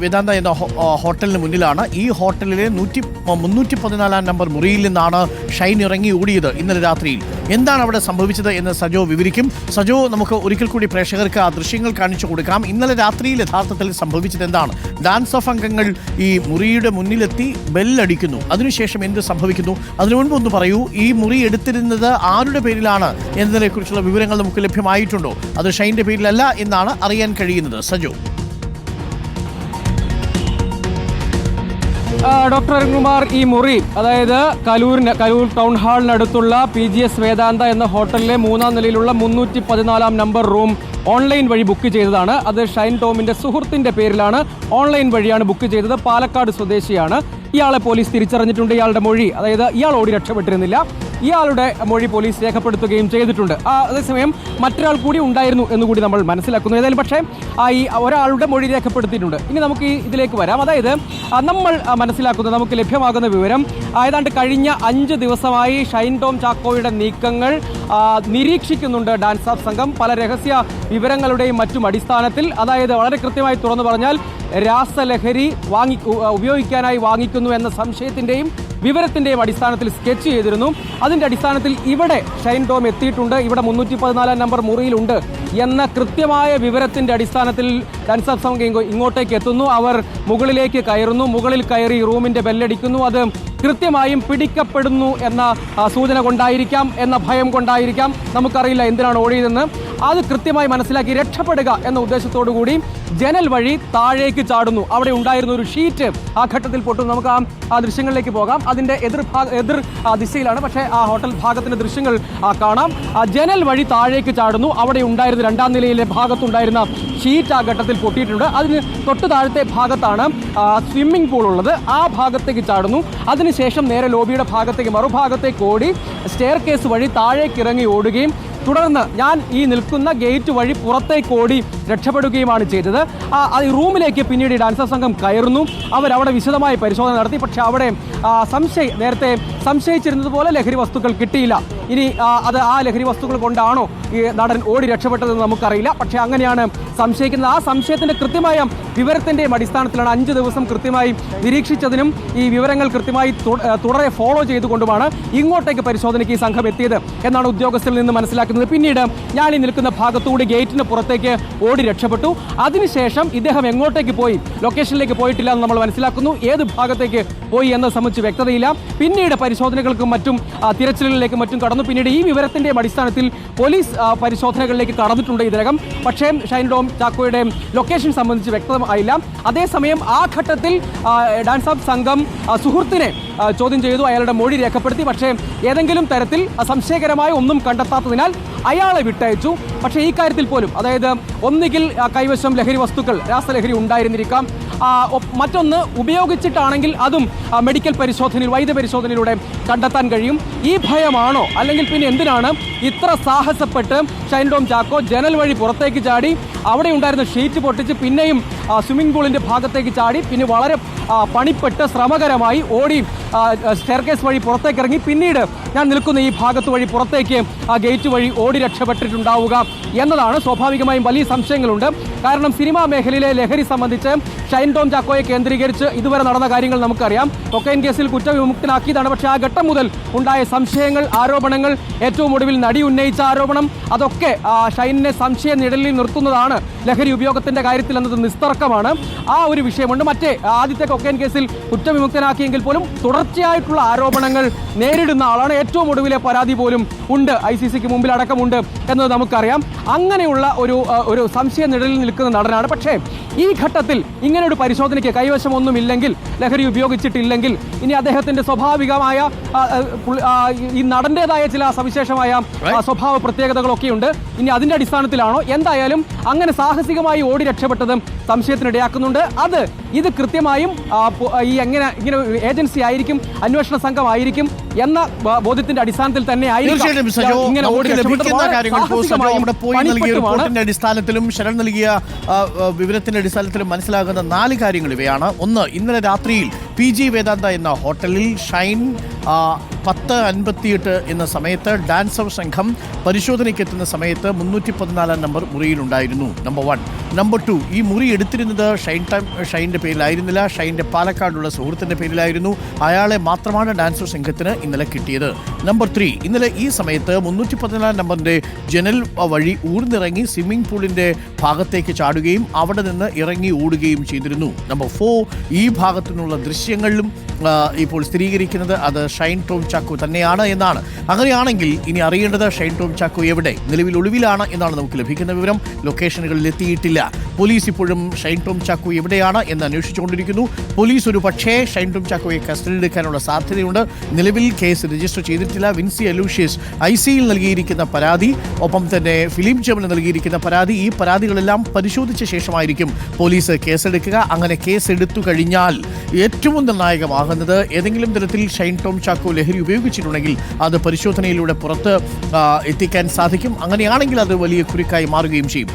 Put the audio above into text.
വേദാന്ത എന്ന ഹോട്ടലിന് മുന്നിലാണ്. ഈ ഹോട്ടലിലെ നൂറ്റി മുന്നൂറ്റി പതിനാലാം നമ്പർ മുറിയിൽ നിന്നാണ് ഷൈൻ ഇറങ്ങി ഓടിയത് ഇന്നലെ രാത്രിയിൽ. എന്താണ് അവിടെ സംഭവിച്ചത് എന്ന് സജോ വിവരിക്കും. സജോ നമുക്ക് ഒരിക്കൽ കൂടി പ്രേക്ഷകർക്ക് ആ ദൃശ്യങ്ങൾ കാണിച്ചു കൊടുക്കാം. ഇന്നലെ രാത്രിയിൽ യഥാർത്ഥത്തിൽ സംഭവിച്ചത് എന്താണ്? ഡാൻസ് ഓഫ് അംഗങ്ങൾ ഈ മുറിയുടെ മുന്നിലെത്തി ബെല്ലടിക്കുന്നു. അതിനുശേഷം എന്ത് സംഭവിക്കുന്നു? അതിനു മുൻപ് ഒന്ന് പറയൂ ഈ മുറി എടുത്തിരുന്നത് ആരുടെ പേരിലാണ് എന്നതിനെക്കുറിച്ചുള്ള വിവരങ്ങൾ നമുക്ക് ലഭ്യമായിട്ടുണ്ടോ? അത് ഷൈന്റെ പേരിലല്ല എന്നാണ് അറിയാൻ കഴിയുന്നത്. സജോ. ഡോക്ടർ അരുൺകുമാർ ഈ മുറി അതായത് കലൂരിന് കലൂർ ടൗൺ ഹാളിനടുത്തുള്ള പി ജി എസ് വേദാന്ത എന്ന ഹോട്ടലിലെ മൂന്നാം നിലയിലുള്ള മുന്നൂറ്റി പതിനാലാം നമ്പർ റൂം ഓൺലൈൻ വഴി ബുക്ക് ചെയ്തതാണ്. അത് ഷൈൻ ടോമിന്റെ സുഹൃത്തിന്റെ പേരിലാണ് ഓൺലൈൻ വഴിയാണ് ബുക്ക് ചെയ്തത്. പാലക്കാട് സ്വദേശിയാണ്. ഇയാളെ പോലീസ് തിരിച്ചറിഞ്ഞിട്ടുണ്ട്. ഇയാളുടെ മൊഴി അതായത് ഇയാൾ ഓടി രക്ഷപ്പെട്ടിരുന്നില്ല. ഇയാളുടെ മൊഴി പോലീസ് രേഖപ്പെടുത്തുകയും ചെയ്തിട്ടുണ്ട്. അതേസമയം മറ്റൊരാൾ കൂടി ഉണ്ടായിരുന്നു എന്നുകൂടി നമ്മൾ മനസ്സിലാക്കുന്നു. ഏതായാലും പക്ഷേ ഈ ഒരാളുടെ മൊഴി രേഖപ്പെടുത്തിയിട്ടുണ്ട്. ഇനി നമുക്ക് ഇതിലേക്ക് വരാം. അതായത് നമ്മൾ മനസ്സിലാക്കുന്ന നമുക്ക് ലഭ്യമാകുന്ന വിവരം ഏതാണ്ട് കഴിഞ്ഞ അഞ്ച് ദിവസമായി ഷൈൻ ടോം ചാക്കോയുടെ നീക്കങ്ങൾ നിരീക്ഷിക്കുന്നുണ്ട് ഡാൻസ് ഓഫ് സംഘം. പല രഹസ്യ വിവരങ്ങളുടെയും മറ്റും അടിസ്ഥാനത്തിൽ അതായത് വളരെ കൃത്യമായി തുറന്നു പറഞ്ഞാൽ രാസലഹരി വാങ്ങി ഉപയോഗിക്കാനായി വാങ്ങിക്കുന്നു എന്ന സംശയത്തിന്റെയും വിവരത്തിന്റെയും അടിസ്ഥാനത്തിൽ സ്കെച്ച് ചെയ്തിരുന്നു. അതിന്റെ അടിസ്ഥാനത്തിൽ ഇവിടെ ഷൈൻ ഡോം എത്തിയിട്ടുണ്ട്. ഇവിടെ മുന്നൂറ്റി പതിനാലാം നമ്പർ മുറിയിലുണ്ട് എന്ന കൃത്യമായ വിവരത്തിന്റെ അടിസ്ഥാനത്തിൽ ഓഫ് സംഘം ഇങ്ങോട്ടേക്ക് എത്തുന്നു. അവർ മുകളിലേക്ക് കയറുന്നു. മുകളിൽ കയറി റൂമിന്റെ ബെല്ലടിക്കുന്നു. അത് കൃത്യമായും പിടിക്കപ്പെടുന്നു എന്ന സൂചന കൊണ്ടായിരിക്കാം എന്ന ഭയം കൊണ്ടായിരിക്കാം. നമുക്കറിയില്ല എന്തിനാണ് ഓടിയതെന്ന്. അത് കൃത്യമായി മനസ്സിലാക്കി രക്ഷപ്പെടുക എന്ന ഉദ്ദേശത്തോടു കൂടി ജനൽ വഴി താഴേക്ക് ചാടുന്നു. അവിടെ ഉണ്ടായിരുന്ന ഒരു ഷീറ്റ് ആ ഘട്ടത്തിൽ പൊട്ടുന്നു. നമുക്ക് ആ ദൃശ്യങ്ങളിലേക്ക് പോകാം. അതിന്റെ എതിർ ഭാഗ എതിർ ദിശയിലാണ്. പക്ഷേ ആ ഹോട്ടൽ ഭാഗത്തിന്റെ ദൃശ്യങ്ങൾ കാണാം. ആ ജനൽ വഴി താഴേക്ക് ചാടുന്നു. അവിടെ ഉണ്ടായിരുന്ന രണ്ടാം നിലയിലെ ഭാഗത്തുണ്ടായിരുന്ന ഷീറ്റ് ആ ഘട്ടത്തിൽ പൊട്ടിയിട്ടുണ്ട്. അതിന് തൊട്ട് താഴത്തെ ഭാഗത്താണ് സ്വിമ്മിംഗ് പൂൾ ഉള്ളത്. ആ ഭാഗത്തേക്ക് ചാടുന്നു. അതിനുശേഷം നേരെ ലോബിയുടെ ഭാഗത്തേക്ക് മറുഭാഗത്തേക്ക് ഓടി സ്റ്റെയർ കേസ് വഴി താഴേക്ക് ഇറങ്ങി ഓടുകയും തുടർന്ന് ഞാൻ ഈ നിൽക്കുന്ന ഗേറ്റ് വഴി പുറത്തേക്ക് ഓടി രക്ഷപ്പെടുകയുമാണ് ചെയ്തത്. ആ റൂമിലേക്ക് പിന്നീട് ഡാൻസർ സംഘം കയറുന്നു. അവരവിടെ വിശദമായ പരിശോധന നടത്തി. പക്ഷേ അവിടെ സംശയ നേരത്തെ സംശയിച്ചിരുന്നത് പോലെ ലഹരി വസ്തുക്കൾ കിട്ടിയില്ല. ഇനി അത് ആ ലഹരി വസ്തുക്കൾ കൊണ്ടാണോ ഈ നടൻ ഓടി രക്ഷപ്പെട്ടതെന്ന് നമുക്കറിയില്ല. പക്ഷേ അങ്ങനെയാണ് സംശയിക്കുന്നത്. ആ സംശയത്തിന്റെ കൃത്യമായ വിവരത്തിന്റെയും അടിസ്ഥാനത്തിലാണ് അഞ്ച് ദിവസം കൃത്യമായി നിരീക്ഷിച്ചതിനും ഈ വിവരങ്ങൾ കൃത്യമായി തുടരെ ഫോളോ ചെയ്തുകൊണ്ടുമാണ് ഇങ്ങോട്ടേക്ക് പരിശോധനയ്ക്ക് ഈ സംഘം എത്തിയത് എന്നാണ് ഉദ്യോഗസ്ഥരിൽ നിന്ന് മനസ്സിലാക്കുന്നത്. പിന്നീട് ഞാൻ ഈ നിൽക്കുന്ന ഭാഗത്തുകൂടി ഗേറ്റിന് പുറത്തേക്ക് ഓടി രക്ഷപ്പെട്ടു. അതിനുശേഷം ഇദ്ദേഹം എങ്ങോട്ടേക്ക് പോയി? ലൊക്കേഷനിലേക്ക് പോയിട്ടില്ല എന്ന് നമ്മൾ മനസ്സിലാക്കുന്നു. ഏത് ഭാഗത്തേക്ക് പോയി എന്നത് സംബന്ധിച്ച് വ്യക്തതയില്ല. പിന്നീട് പരിശോധനകൾക്കും മറ്റും തിരച്ചിലുകളിലേക്കും മറ്റും കടന്നു പിന്നീട് ഈ വിവരത്തിന്റെ അടിസ്ഥാനത്തിൽ പോലീസ് പരിശോധനകളിലേക്ക് കടന്നിട്ടുണ്ട് ഇതിനകം. പക്ഷേ ഷൈൻ ഡോം ചാക്കോയുടെ ലൊക്കേഷൻ സംബന്ധിച്ച് വ്യക്തമായില്ല. അതേസമയം ആ ഘട്ടത്തിൽ ഡാൻസ് ആപ്പ് സംഘം സുഹൃത്തിനെ ചോദ്യം ചെയ്തു അയാളുടെ മൊഴി രേഖപ്പെടുത്തി. പക്ഷേ ഏതെങ്കിലും തരത്തിൽ സംശയകരമായ ഒന്നും കണ്ടെത്താത്തതിനാൽ അയാളെ വിട്ടയച്ചു. പക്ഷേ ഈ കാര്യത്തിൽ പോലും അതായത് ഒന്നുകിൽ കൈവശം ലഹരി വസ്തുക്കൾ രാസലഹരി ഉണ്ടായിരുന്നിരിക്കാം. മറ്റൊന്ന് ഉപയോഗിച്ചിട്ടാണെങ്കിൽ അതും മെഡിക്കൽ പരിശോധനയിൽ വൈദ്യ പരിശോധനയിലൂടെ കണ്ടെത്താൻ കഴിയും. ഈ ഭയമാണോ? അല്ലെങ്കിൽ പിന്നെ എന്തിനാണ് ഇത്ര സാഹസപ്പെട്ട് ഷൈൻഡോം ചാക്കോ ജനൽ വഴി പുറത്തേക്ക് ചാടി അവിടെ ഉണ്ടായിരുന്ന ഷീറ്റ് പൊട്ടിച്ച് പിന്നെയും സ്വിമ്മിംഗ് പൂളിന്റെ ഭാഗത്തേക്ക് ചാടി പിന്നെ വളരെ പണിപ്പെട്ട് ശ്രമകരമായി ഓടി സ്റ്റെയർകേസ് വഴി പുറത്തേക്ക് ഇറങ്ങി. പിന്നീട് ഞാൻ നിൽക്കുന്ന ഈ ഭാഗത്ത് വഴി പുറത്തേക്ക് ആ ഗേറ്റ് വഴി ഓടി രക്ഷപ്പെട്ടിട്ടുണ്ടാവുക എന്നതാണ് സ്വാഭാവികമായും വലിയ സംശയങ്ങളുണ്ട്. കാരണം സിനിമാ മേഖലയിലെ ലഹരി സംബന്ധിച്ച് ഷൈൻ ടോം ചാക്കോയെ കേന്ദ്രീകരിച്ച് ഇതുവരെ നടന്ന കാര്യങ്ങൾ നമുക്കറിയാം. കൊക്കൈൻ കേസിൽ കുറ്റവിമുക്തനാക്കിയതാണ്. പക്ഷേ ആ ഘട്ടം മുതൽ ഉണ്ടായ സംശയങ്ങൾ ആരോപണങ്ങൾ ഏറ്റവും ഒടുവിൽ നടി ഉന്നയിച്ച ആരോപണം അതൊക്കെ ഷൈനിനെ സംശയ നിഴലിൽ നിർത്തുന്നതാണ്. ലഹരി ഉപയോഗത്തിന്റെ കാര്യത്തിൽ എന്നത് നിസ്തർക്കമാണ്. ആ ഒരു വിഷയമുണ്ട്. മറ്റേ ആദ്യത്തെ കൊക്കൈൻ കേസിൽ കുറ്റവിമുക്തനാക്കിയെങ്കിൽ പോലും തുടർച്ചയായിട്ടുള്ള ആരോപണങ്ങൾ നേരിടുന്ന ആളാണ്. ഏറ്റവും ഒടുവിലെ പരാതി പോലും ഉണ്ട്. ഐ സി സിക്ക് മുമ്പിൽ അടക്കമുണ്ട് എന്നത് നമുക്കറിയാം. അങ്ങനെയുള്ള ഒരു ഒരു സംശയ നിഴലിൽ നിൽക്കുന്ന നടനാണ്. പക്ഷേ ഈ ഘട്ടത്തിൽ ഇങ്ങനെ ഒരു പരിശോധനയ്ക്ക് കൈവശമൊന്നുമില്ലെങ്കിൽ ലഹരി ഉപയോഗിച്ചിട്ടില്ലെങ്കിൽ ഇനി അദ്ദേഹത്തിന്റെ സ്വാഭാവികമായ ഈ നടന്റേതായ ചില സവിശേഷമായ സ്വഭാവ പ്രത്യേകതകളൊക്കെ ഉണ്ട് ഇനി അതിന്റെ അടിസ്ഥാനത്തിലാണോ? എന്തായാലും അങ്ങനെ സാഹസികമായി ഓടി രക്ഷപ്പെട്ടതും സംശയത്തിനിടയാക്കുന്നുണ്ട്. അത് ഇത് കൃത്യമായും ഈ എങ്ങനെ ഇങ്ങനെ ഏജൻസി ആയിരിക്കും അന്വേഷണ സംഘമായിരിക്കും എന്ന ബോധ്യത്തിന്റെ അടിസ്ഥാനത്തിൽ തന്നെ റിപ്പോർട്ടിന്റെ അടിസ്ഥാനത്തിലും ശരൺ നൽകിയ വിവരത്തിന്റെ അടിസ്ഥാനത്തിലും മനസ്സിലാകുന്ന നാല് കാര്യങ്ങൾ ഇവയാണ്. ഒന്ന് ഇന്നലെ രാത്രിയിൽ പി ജി വേദാന്ത എന്ന ഹോട്ടലിൽ ഷൈൻ പത്ത് അൻപത്തിയെട്ട് എന്ന സമയത്ത് ഡാൻസർ സംഘം പരിശോധനയ്ക്ക് എത്തുന്ന സമയത്ത് മുന്നൂറ്റി പതിനാലാം നമ്പർ മുറിയിലുണ്ടായിരുന്നു നമ്പർ വൺ നമ്പർ ടു ഈ മുറി എടുത്തിരുന്നത് ഷൈൻ ടൈം ഷൈന്റെ പേരിലായിരുന്നില്ല. ഷൈന്റെ പാലക്കാടുള്ള സുഹൃത്തിന്റെ പേരിലായിരുന്നു. അയാളെ മാത്രമാണ് ഡാൻസർ സംഘത്തിന് ഇന്നലെ കിട്ടിയത്. നമ്പർ ത്രീ ഇന്നലെ ഈ സമയത്ത് മുന്നൂറ്റി പതിനാല് നമ്പറിന്റെ ജനൽ വഴി ഊർന്നിറങ്ങി സ്വിമ്മിംഗ് പൂളിന്റെ ഭാഗത്തേക്ക് ചാടുകയും അവിടെ നിന്ന് ഇറങ്ങി ഓടുകയും ചെയ്തിരുന്നു. നമ്പർ ഫോർ ഈ ഭാഗത്തു നിന്നുള്ള ദൃശ്യങ്ങളിലും ഇപ്പോൾ സ്ഥിരീകരിക്കുന്നത് അത് ഷൈൻ ടോം ചാക്കോ തന്നെയാണ് എന്നാണ്. അങ്ങനെയാണെങ്കിൽ ഇനി അറിയേണ്ടത് ഷൈൻ ടോം ചാക്കോ എവിടെ? നിലവിൽ ഒളിവിലാണ് എന്നാണ് നമുക്ക് ലഭിക്കുന്ന വിവരം. ലൊക്കേഷനുകളിൽ എത്തിയിട്ടില്ല. പോലീസ് ഇപ്പോഴും ഷൈൻ ടോം ചാക്കോ എവിടെയാണ് എന്ന് അന്വേഷിച്ചുകൊണ്ടിരിക്കുന്നു. പോലീസ് ഒരു പക്ഷേ ഷൈൻ ടോം ചാക്കോയെ കസ്റ്റഡിയിലെടുക്കാനുള്ള സാധ്യതയുണ്ട്. നിലവിൽ കേസ് രജിസ്റ്റർ ചെയ്തിട്ടില്ല. വിൻസി അലൂഷ്യസ് ഐ സിയിൽ നൽകിയിരിക്കുന്ന പരാതി ഒപ്പം തന്നെ ഫിലിം ജമന് നൽകിയിരിക്കുന്ന പരാതി. ഈ പരാതികളെല്ലാം പരിശോധിച്ച ശേഷമായിരിക്കും പോലീസ് കേസെടുക്കുക. അങ്ങനെ കേസെടുത്തു കഴിഞ്ഞാൽ ഏറ്റവും നിർണായകമാകുന്നത് ഏതെങ്കിലും തരത്തിൽ ഷൈൻ ടോം ചാക്കോ ലഹരി ഉപയോഗിച്ചിട്ടുണ്ടെങ്കിൽ അത് പരിശോധനയിലൂടെ പുറത്ത് എത്തിക്കാൻ സാധിക്കും. അങ്ങനെയാണെങ്കിൽ അത് വലിയ കുരുക്കായി മാറുകയും ചെയ്യും.